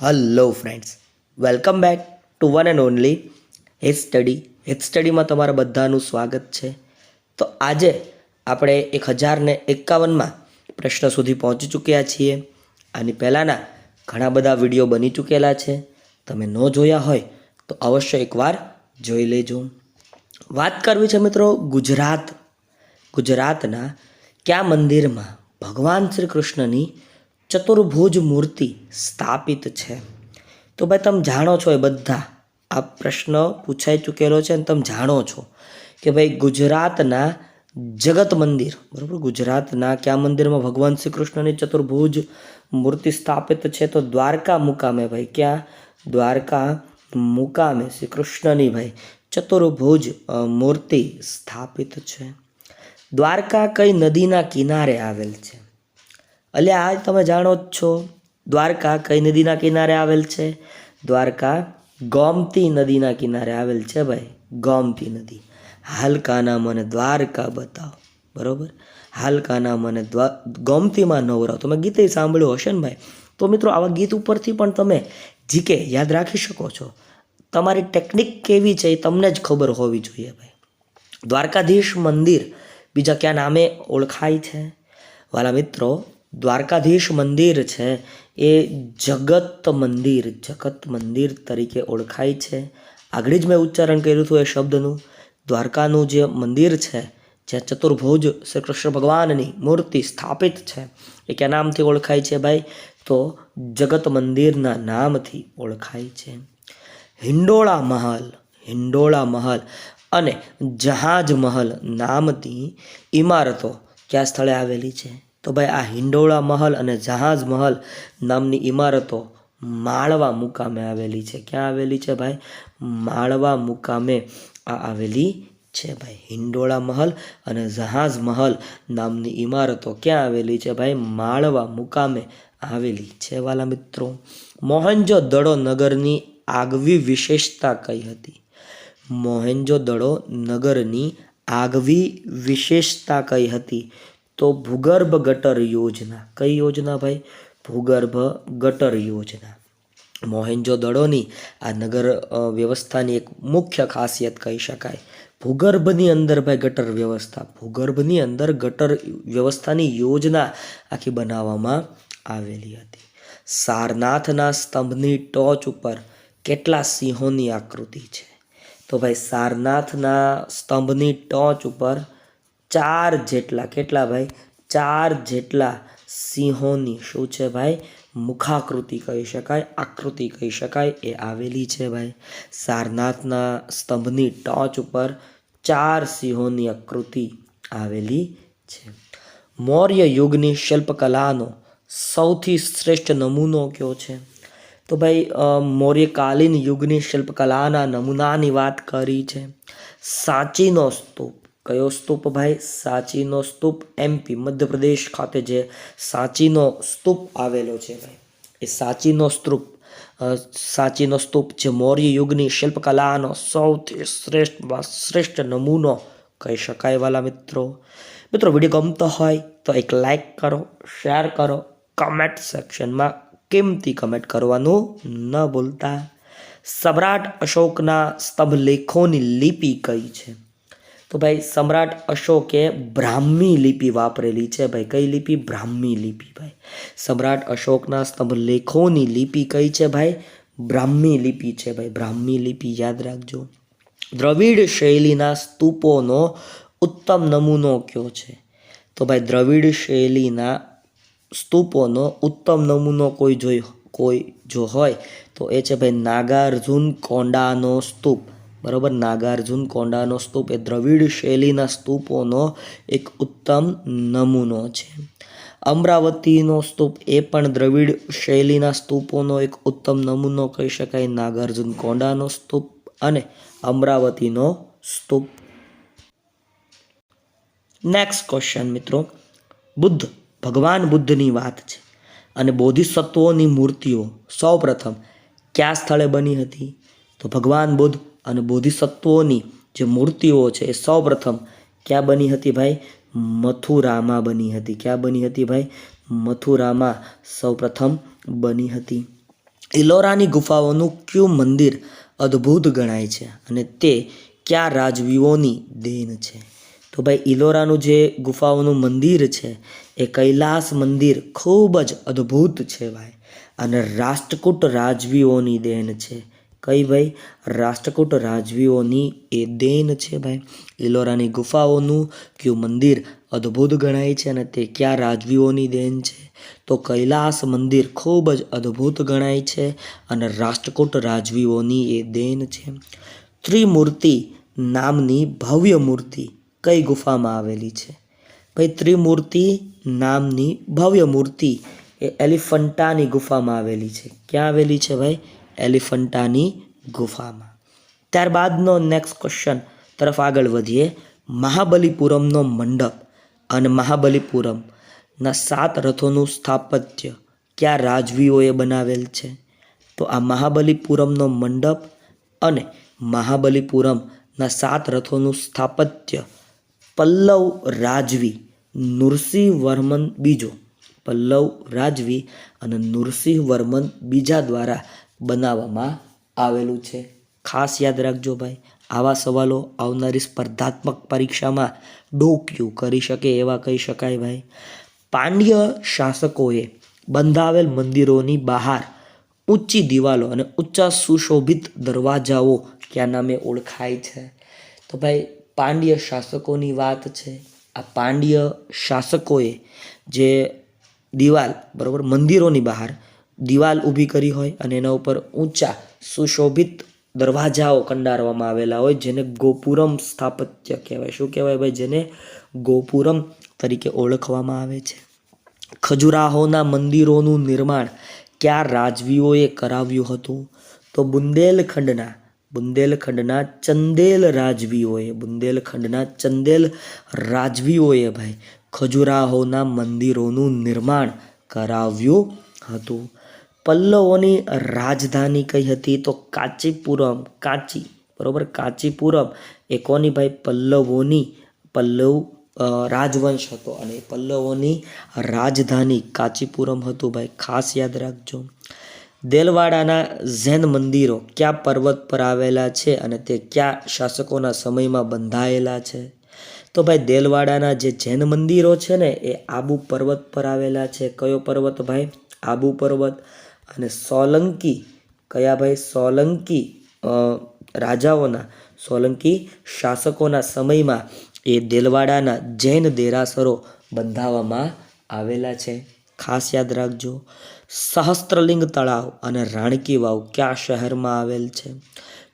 Hello friends welcome back to one and only head study head સ્ટડીમાં તમારા બધાનું સ્વાગત છે. તો આજે આપણે એક હજારને એકાવનમાં પ્રશ્ન સુધી પહોંચી ચૂક્યા છીએ. આની પહેલાંના ઘણા બધા વીડિયો બની ચૂકેલા છે. તમે ન જોયા હોય તો અવશ્ય એકવાર જોઈ લેજો. વાત કરવી છે મિત્રો ગુજરાત. ગુજરાતના કયા મંદિરમાં ભગવાન શ્રી કૃષ્ણની ચતુર્ભુજ મૂર્તિ સ્થાપિત છે? તો ભાઈ તમે જાણો છો એ બધા. આ પ્રશ્ન પૂછાઈ ચૂકેલો છે અને તમે જાણો છો કે ભાઈ ગુજરાતના જગત મંદિર, બરાબર? ગુજરાતના કયા મંદિરમાં ભગવાન શ્રી કૃષ્ણની ચતુર્ભુજ મૂર્તિ સ્થાપિત છે? તો દ્વારકા મુકામે ભાઈ, ક્યાં? દ્વારકા મુકામે શ્રી કૃષ્ણની ભાઈ ચતુર્ભુજ મૂર્તિ સ્થાપિત છે. દ્વારકા કઈ નદીના કિનારે આવેલ છે? અલ્યા આજ તમે જાણો જ છો. દ્વારકા કઈ નદીના કિનારે આવેલ છે? દ્વારકા ગોમતી નદીના કિનારે આવેલ છે ભાઈ. ગોમતી નદી. હાલકાના મને દ્વારકા બતાવો. બરોબર? હાલકાના મને દ્વા, ગોમતીમાં નવરાવ તમે ગીતે સાંભળ્યું હશે ને ભાઈ? તો મિત્રો, આવા ગીત ઉપરથી પણ તમે જીકે યાદ રાખી શકો છો. તમારી ટેકનિક કેવી છે એ તમને જ ખબર હોવી જોઈએ ભાઈ. દ્વારકાધીશ મંદિર, બીજા કયા નામે ઓળખાય છે? વાલા મિત્રો, દ્વારકાધીશ મંદિર છે એ જગત મંદિર જગત મંદિર તરીકે ઓળખાય છે. આગળ જ મેં ઉચ્ચારણ કર્યું હતું એ શબ્દનું. દ્વારકાનું જે મંદિર છે, જ્યાં ચતુર્ભુજ શ્રી કૃષ્ણ ભગવાનની મૂર્તિ સ્થાપિત છે, એ ક્યાં નામથી ઓળખાય છે ભાઈ? તો જગત મંદિરના નામથી ઓળખાય છે. હિંડોળા મહલ હિંડોળા મહલ અને જહાજ મહલ નામની ઇમારતો કયા સ્થળે આવેલી છે? તો ભાઈ આ હિંડોળા મહલ અને જહાજ મહલ નામની ઇમારતો માળવા મુકામે આવેલી છે. ક્યાં આવેલી છે ભાઈ? માળવા મુકામે આ આવેલી છે ભાઈ. હિંડોળા મહલ અને જહાજ મહલ નામની ઇમારતો ક્યાં આવેલી છે ભાઈ? માળવા મુકામે આવેલી છે. વાલા મિત્રો, મોહનજો દડો નગરની આગવી વિશેષતા કઈ હતી? મોહેન્જો દડો નગરની આગવી વિશેષતા કઈ હતી? તો ભૂગર્ભ ગટર યોજના. કઈ યોજના ભાઈ? ભૂગર્ભ ગટર યોજના. મોહેન્જો દડોની આ નગર વ્યવસ્થાની એક મુખ્ય ખાસિયત કહી શકાય. ભૂગર્ભની અંદર ભાઈ ગટર વ્યવસ્થા. ભૂગર્ભની અંદર ગટર વ્યવસ્થાની યોજના આખી બનાવવામાં આવેલી હતી. સારનાથના સ્તંભની ટોચ ઉપર કેટલા સિંહોની આકૃતિ છે? તો ભાઈ સારનાથના સ્તંભની ટોચ ઉપર ચાર જેટલા, કેટલા ભાઈ? ચાર જેટલા સિંહોની, શું છે ભાઈ? મુખાકૃતિ કહી શકાય, આકૃતિ કહી શકાય, એ આવેલી છે ભાઈ. સારનાથના સ્તંભની ટોચ ઉપર ચાર સિંહોની આકૃતિ આવેલી છે. મૌર્ય યુગની શિલ્પકલાનો સૌથી શ્રેષ્ઠ નમૂનો કયો છે? તો ભાઈ મૌર્યકાલીન યુગની શિલ્પકલાના નમૂનાની વાત કરી છે. સાંચીનો સ્તૂપ. કયો સ્તૂપ ભાઈ? સાંચીનો સ્તૂપ એમપી મધ્યપ્રદેશ ખાતે જે સાંચીનો સ્તૂપ આવેલો છે ભાઈ. એ સાંચીનો સ્તૂપ સાંચીનો સ્તૂપ જે મૌર્ય યુગની શિલ્પકલાનો સૌથી શ્રેષ્ઠમાં શ્રેષ્ઠ નમૂનો કહી શકાય વાલા મિત્રો. મિત્રો, વીડિયો ગમતો હોય તો એક લાઈક કરો શેર કરો કમેન્ટ સેક્શનમાં કિંમતી કમેન્ટ કરવાનું ન ભૂલતા સમ્રાટ અશોકના સ્તંભ લેખોની લિપિ કઈ છે? તો ભાઈ, સમ્રાટ અશોકે બ્રાહ્મી લિપિ વાપરેલી છે. ભાઈ, કઈ લિપિ? બ્રાહ્મી લિપિ, ભાઈ. સમ્રાટ અશોકના સ્તંભ લેખોની લિપિ કઈ છે, ભાઈ? બ્રાહ્મી લિપિ છે, ભાઈ. બ્રાહ્મી લિપિ યાદ રાખજો. દ્રવિડ શૈલીના સ્તૂપોનો ઉત્તમ નમૂનો કયો છે? તો ભાઈ, દ્રવિડ શૈલીના સ્તૂપોનો ઉત્તમ નમૂનો કોઈ જોઈ કોઈ જો હોય, તો એ છે ભાઈ નાગાર્જુન કોંડાનો સ્તૂપ. બરાબર? નાગાર્જુન કોંડાનો સ્તૂપ એ દ્રવિડ શૈલીના સ્તૂપોનો એક ઉત્તમ નમૂનો છે. અમરાવતીનો સ્તૂપ એ પણ દ્રવિડ શૈલીના સ્તૂપોનો એક ઉત્તમ નમૂનો કહી શકાય. નાગાર્જુન કોંડાનો સ્તૂપ અને અમરાવતીનો સ્તૂપ. નેક્સ્ટ ક્વેશ્ચન મિત્રો. બુદ્ધ ભગવાન બુદ્ધની વાત છે. અને બોધિસત્વોની મૂર્તિઓ સૌપ્રથમ કયા સ્થળે બની હતી? તો ભગવાન બુદ્ધ અને બોધિસત્વોની જે મૂર્તિઓ છે એ સૌપ્રથમ ક્યાં બની હતી ભાઈ? મથુરામાં બની હતી. ક્યાં બની હતી ભાઈ? મથુરામાં સૌપ્રથમ બની હતી. ઇલોરાની ગુફાઓનું ક્યુ મંદિર અદ્ભુત ગણાય છે અને તે કયા રાજવીઓની દેન છે? તો ભાઈ ઇલોરાનું જે ગુફાઓનું મંદિર છે, એ કૈલાસ મંદિર ખૂબ જ અદ્ભુત છે ભાઈ. અને રાષ્ટ્રકૂટ રાજવીઓની દેન છે. કઈ ભાઈ? રાષ્ટ્રકૂટ રાજવીઓની એ દેન છે ભાઈ. ઇલોરાની ગુફાઓનું કયું મંદિર અદ્ભુત ગણાય છે અને તે કયા રાજવીઓની દેન છે? તો કૈલાસ મંદિર ખૂબ જ અદ્ભુત ગણાય છે અને રાષ્ટ્રકૂટ રાજવીઓની એ દેન છે. ત્રિમૂર્તિ નામની ભવ્ય મૂર્તિ કઈ ગુફામાં આવેલી છે? ભાઈ, ત્રિમૂર્તિ નામની ભવ્ય મૂર્તિ એ એલિફન્ટાની ગુફામાં આવેલી છે. ક્યાં આવેલી છે ભાઈ? એલિફન્ટાની ગુફામાં. ત્યારબાદનો નેક્સ્ટ ક્વેશ્ચન તરફ આગળ વધીએ. મહાબલીપુરમનો મંડપ અને મહાબલીપુરમના સાત રથોનું સ્થાપત્ય કયા રાજવીઓએ બનાવેલ છે? તો આ મહાબલીપુરમનો મંડપ અને મહાબલીપુરમના સાત રથોનું સ્થાપત્ય પલ્લવ રાજવી નૃસિંહ વર્મન બીજો. પલ્લવ રાજવી અને નૃસિંહ વર્મન બીજા દ્વારા બનાવવામાં આવેલું છે. ખાસ યાદ રાખજો ભાઈ, આવા સવાલો આવનારી સ્પર્ધાત્મક પરીક્ષામાં ડોક્યું કરી શકે એવા કહી શકાય ભાઈ. પાંડ્ય શાસકોએ બંધાવેલ મંદિરોની બહાર ઊંચી દિવાલો અને ઊંચા સુશોભિત દરવાજાઓ કયા નામે ઓળખાય છે? તો ભાઈ પાંડ્ય શાસકોની વાત છે. આ પાંડ્ય શાસકોએ જે દિવાલ, બરાબર, મંદિરોની બહાર દિવાલ ઊભી કરી હોય અને એના ઉપર ઊંચા સુશોભિત દરવાજાઓ કંડારવામાં આવેલા હોય, જેને ગોપુરમ સ્થાપત્ય કહેવાય. શું કહેવાય ભાઈ? જેને ગોપુરમ તરીકે ઓળખવામાં આવે છે. ખજુરાહોના મંદિરોનું નિર્માણ કયા રાજવીઓએ કરાવ્યું હતું? તો બુંદેલખંડના બુંદેલખંડના ચંદેલ રાજવીઓએ, બુંદેલખંડના ચંદેલ રાજવીઓએ ભાઈ, ખજુરાહોના મંદિરોનું નિર્માણ કરાવ્યું હતું. પલ્લવોની રાજધાની કઈ હતી તો કાંચીપુરમ, કાંચી, બરોબર, કાંચીપુરમ. એ કોની ભાઈ? પલ્લવોની, પલ્લવ રાજવંશ હતો અને પલ્લવોની રાજધાની કાંચીપુરમ હતું ભાઈ. ખાસ યાદ રાખજો. દેલવાડાના ઝૈન મંદિરો કયા પર્વત પર આવેલા છે અને તે કયા શાસકોના સમયમાં બંધાયેલા છે? તો ભાઈ, દેલવાડાના જે જૈન મંદિરો છે ને, એ આબુ પર્વત પર આવેલા છે. કયો પર્વત ભાઈ? આબુ પર્વત. અને સોલંકી, કયા ભાઈ? સોલંકી રાજાઓના, સોલંકી શાસકોના સમયમાં એ દેલવાડાના જૈન દેરાસરો બંધાવવામાં આવેલા છે. ખાસ યાદ રાખજો. સહસ્ત્રલિંગ તળાવ અને રાણકી વાવ કયા શહેરમાં આવેલ છે?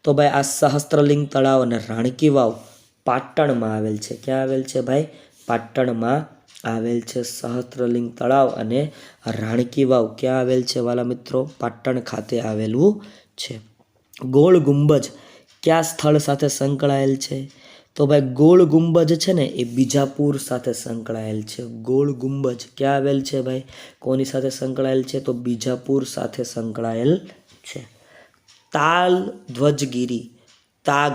તો ભાઈ, આ સહસ્ત્રલિંગ તળાવ અને રાણકી વાવ પાટણમાં આવેલ છે. ક્યાં આવેલ છે ભાઈ? પાટણમાં આવેલ છે સહસ્ત્રલિંગ તળાવ અને રાણકી વાવ. ક્યાં આવેલ છે વાલા મિત્રો? પાટણ ખાતે આવેલું છે. ગોળ ગુંબજ કયા સ્થળ સાથે સંકળાયેલ છે? તો ભાઈ ગોળ ગુંબજ છે ને એ બીજાપુર સાથે સંકળાયેલ છે. ગોળ ગુંબજ ક્યાં આવેલ છે ભાઈ? કોની સાથે સંકળાયેલ છે? તો બીજાપુર સાથે સંકળાયેલ છે. તાલ ધ્વજગીરી, તાગ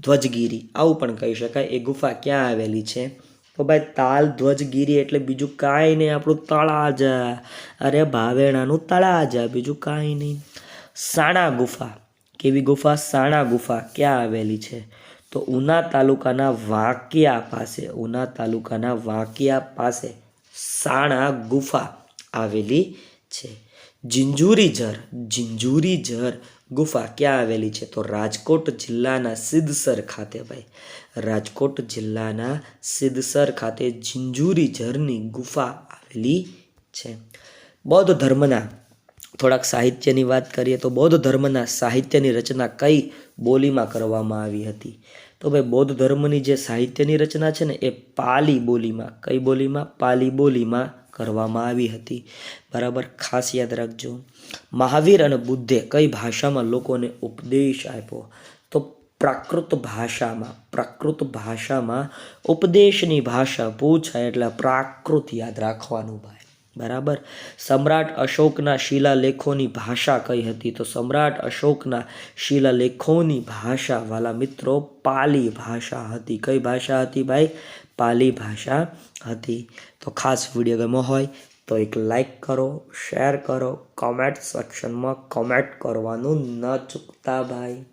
ધ્વજગીરી, આવું પણ કહી શકાય. એ ગુફા ક્યાં આવેલી છે? તો ભાઈ તાલ ધ્વજગીરી એટલે બીજું કાંઈ નહીં, આપણું તળાજા. અરે ભાવેણાનું તળાજા, બીજું કાંઈ નહીં. સાણા ગુફા. કેવી ગુફા? સાણા ગુફા ક્યાં આવેલી છે? તો ઉના તાલુકાના વાંકિયા પાસે, ઉના તાલુકાના વાંકિયા પાસે સાણા ગુફા આવેલી છે. જિંજુરી ઝર જિંજુરી ઝર ગુફા ક્યાં આવેલી છે? તો રાજકોટ જિલ્લાના સિદ્ધસર ખાતે ભાઈ. રાજકોટ જિલ્લાના સિદ્ધસર ખાતે જિંજુરી ઝરની ગુફા આવેલી છે. બૌદ્ધ ધર્મના થોડાક સાહિત્યની વાત કરીએ તો બૌદ્ધ ધર્મના સાહિત્યની રચના કઈ બોલીમાં કરવામાં આવી હતી? તો ભાઈ, બૌદ્ધ ધર્મની જે સાહિત્યની રચના છે ને, એ પાલી બોલીમાં, કઈ બોલીમાં? પાલી બોલીમાં કરવામાં આવી હતી. બરાબર, ખાસ યાદ રાખજો. મહાવીર અને બુદ્ધે કઈ ભાષામાં લોકોને ઉપદેશ આપ્યો? તો પ્રાકૃત ભાષામાં પ્રાકૃત ભાષામાં ઉપદેશની ભાષા પૂછાય એટલે પ્રાકૃત યાદ રાખવાનું ભાઈ. બરાબર? સમ્રાટ અશોકના શિલાલેખોની ભાષા કઈ હતી? તો સમ્રાટ અશોકના શિલાલેખોની ભાષા વાલા મિત્રો, પાલી ભાષા હતી. કઈ ભાષા હતી ભાઈ? પાલી ભાષા હતી. તો ખાસ વીડિયો ગમો હોય તો એક લાઈક કરો, શેર કરો કોમેન્ટ સેક્શનમાં કોમેન્ટ કરવાનું ન ચૂકતા ભાઈ.